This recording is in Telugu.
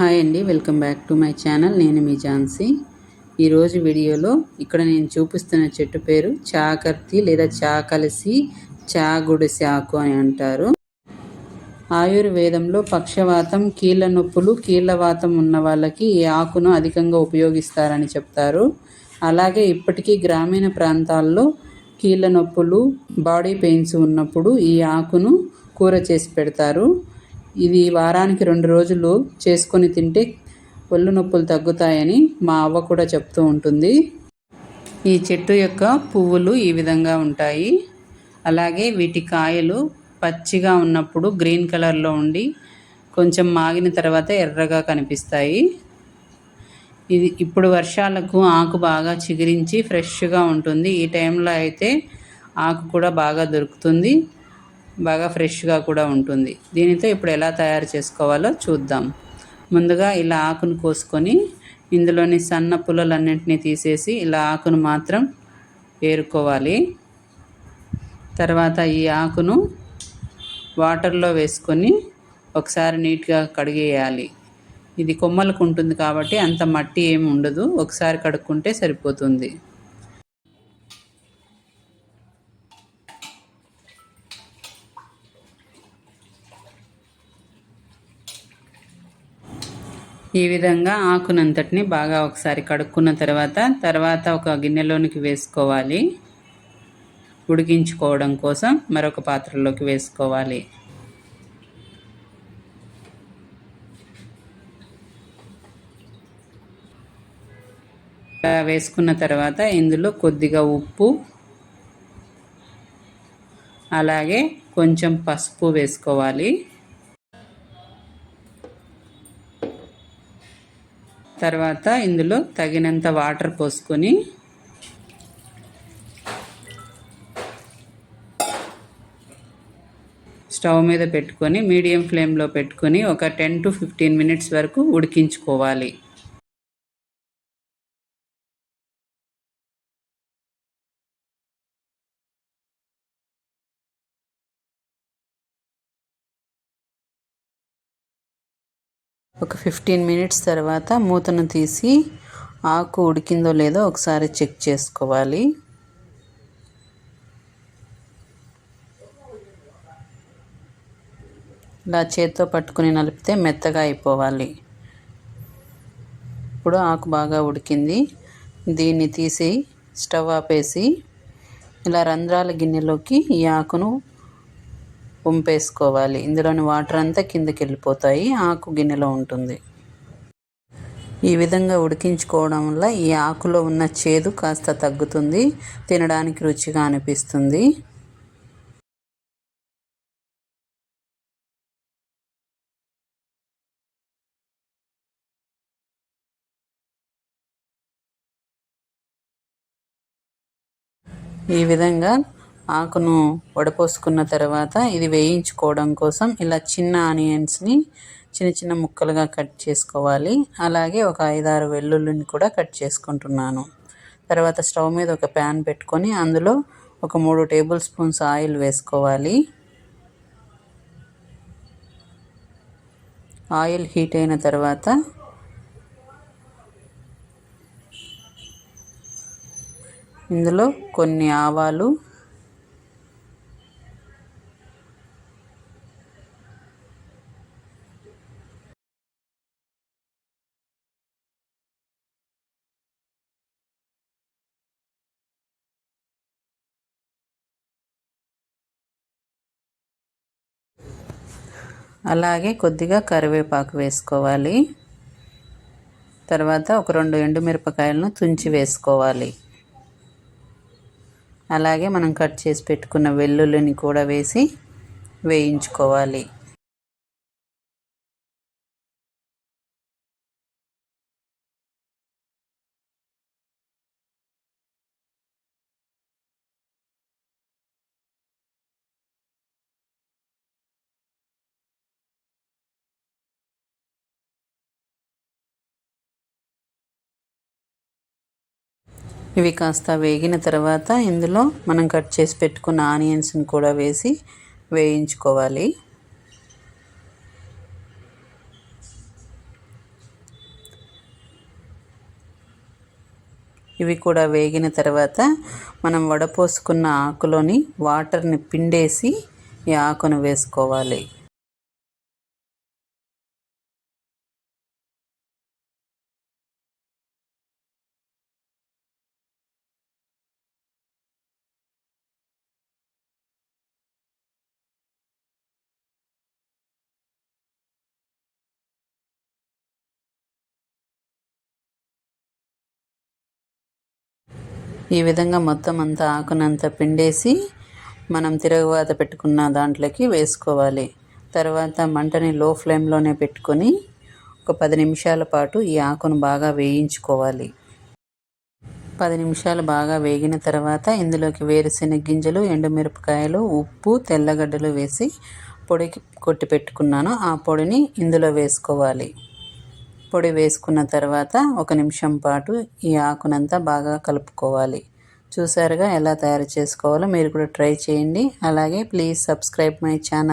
హాయ్ అండి welcome back to my channel. నేను మీ ఝాన్సీ. ఈరోజు వీడియోలో ఇక్కడ నేను చూపిస్తున్న చెట్టు పేరు చాకర్తి లేదా చాకలసి చాగుడిసి ఆకు అని అంటారు. ఆయుర్వేదంలో పక్షవాతం కీళ్ళ నొప్పులు కీళ్ళవాతం ఉన్న వాళ్ళకి ఈ ఆకును అధికంగా ఉపయోగిస్తారని చెప్తారు. అలాగే ఇప్పటికీ గ్రామీణ ప్రాంతాల్లో కీళ్ళ నొప్పులు బాడీ పెయిన్స్ ఉన్నప్పుడు ఈ ఆకును కూర చేసి పెడతారు. ఇది వారానికి రెండు రోజులు చేసుకొని తింటే ఒళ్ళు నొప్పులు తగ్గుతాయని మా అవ్వ కూడా చెప్తూ ఉంటుంది. ఈ చెట్టు యొక్క పువ్వులు ఈ విధంగా ఉంటాయి. అలాగే వీటి కాయలు పచ్చిగా ఉన్నప్పుడు గ్రీన్ కలర్లో ఉండి కొంచెం మాగిన తర్వాత ఎర్రగా కనిపిస్తాయి. ఇది ఇప్పుడు వర్షాలకు ఆకు బాగా చిగురించి ఫ్రెష్గా ఉంటుంది. ఈ టైంలో అయితే ఆకు కూడా బాగా దొరుకుతుంది. బాగా ఫ్రెష్గా కూడా ఉంటుంది. దీనితో ఇప్పుడు ఎలా తయారు చేసుకోవాలో చూద్దాం. ముందుగా ఇలా ఆకును కోసుకొని ఇందులోని సన్న పుల్లలన్నింటినీ తీసేసి ఇలా ఆకును మాత్రం ఏరుకోవాలి. తర్వాత ఈ ఆకును వాటర్లో వేసుకొని ఒకసారి నీట్గా కడిగేయాలి. ఇది కొమ్మలకు ఉంటుంది కాబట్టి అంత మట్టి ఏమి ఉండదు. ఒకసారి కడుక్కుంటే సరిపోతుంది. ఈ విధంగా ఆకునంతటిని బాగా ఒకసారి కడుక్కున్న తర్వాత తర్వాత ఒక గిన్నెలోనికి వేసుకోవాలి. ఉడికించుకోవడం కోసం మరొక పాత్రలోకి వేసుకోవాలి. వేసుకున్న తర్వాత ఇందులో కొద్దిగా ఉప్పు అలాగే కొంచెం పసుపు వేసుకోవాలి. తర్వాత ఇందులో తగినంత వాటర్ పోసుకొని స్టవ్ మీద పెట్టుకొని మీడియం ఫ్లేమ్లో పెట్టుకొని ఒక టెన్ టు ఫిఫ్టీన్ మినిట్స్ వరకు ఉడికించుకోవాలి. ఒక ఫిఫ్టీన్ మినిట్స్ తర్వాత మూతను తీసి ఆకు ఉడికిందో లేదో ఒకసారి చెక్ చేసుకోవాలి. ఇలా చేత్తో పట్టుకుని నలిపితే మెత్తగా అయిపోవాలి. ఇప్పుడు ఆకు బాగా ఉడికింది. దీన్ని తీసి స్టవ్ ఆపేసి ఇలా రంధ్రాల గిన్నెలోకి ఈ ఆకును వంపేసుకోవాలి ఇందులోని వాటర్ అంతా కిందకి వెళ్ళిపోతాయి. ఆకు గిన్నెలో ఉంటుంది. ఈ విధంగా ఉడికించుకోవడం వల్ల ఈ ఆకులో ఉన్న చేదు కాస్త తగ్గుతుంది. తినడానికి రుచిగా అనిపిస్తుంది. ఈ విధంగా ఆకును వడపోసుకున్న తర్వాత ఇది వేయించుకోవడం కోసం ఇలా చిన్న ఆనియన్స్ని చిన్న చిన్న ముక్కలుగా కట్ చేసుకోవాలి. అలాగే ఒక ఐదారు వెల్లుల్లిని కూడా కట్ చేసుకుంటున్నాను. తర్వాత స్టవ్ మీద ఒక ప్యాన్ పెట్టుకొని అందులో ఒక మూడు టేబుల్ స్పూన్స్ ఆయిల్ వేసుకోవాలి. ఆయిల్ హీట్ అయిన తర్వాత ఇందులో కొన్ని ఆవాలు అలాగే కొద్దిగా కరివేపాకు వేసుకోవాలి. తర్వాత ఒక రెండు ఎండుమిరపకాయలను తుంచి వేసుకోవాలి. అలాగే మనం కట్ చేసి పెట్టుకున్న వెల్లుల్లిని కూడా వేసి వేయించుకోవాలి. ఇవి కాస్త వేగిన తర్వాత ఇందులో మనం కట్ చేసి పెట్టుకున్న ఆనియన్స్ని కూడా వేసి వేయించుకోవాలి. ఇవి కూడా వేగిన తర్వాత మనం వడపోసుకున్న ఆకులోని వాటర్ని పిండేసి ఈ ఆకును వేసుకోవాలి. ఈ విధంగా మొత్తం అంతా ఆకునంతా పిండేసి మనం తిరగవాత పెట్టుకున్న దాంట్లోకి వేసుకోవాలి. తర్వాత మంటని లో ఫ్లేమ్లోనే పెట్టుకొని ఒక పది నిమిషాల పాటు ఈ ఆకును బాగా వేయించుకోవాలి. పది నిమిషాలు బాగా వేగిన తర్వాత ఇందులోకి వేరుశెనగ గింజలు ఎండుమిరపకాయలు ఉప్పు తెల్లగడ్డలు వేసి పొడికి కొట్టి పెట్టుకున్నాను. ఆ పొడిని ఇందులో వేసుకోవాలి. పొడి వేసుకున్న తర్వాత ఒక నిమిషం పాటు ఈ ఆకునంతా బాగా కలుపుకోవాలి. చూసారుగా ఎలా తయారు చేసుకోవాలో మీరు కూడా ట్రై చేయండి. అలాగే ప్లీజ్ సబ్స్క్రైబ్ మై ఛానల్.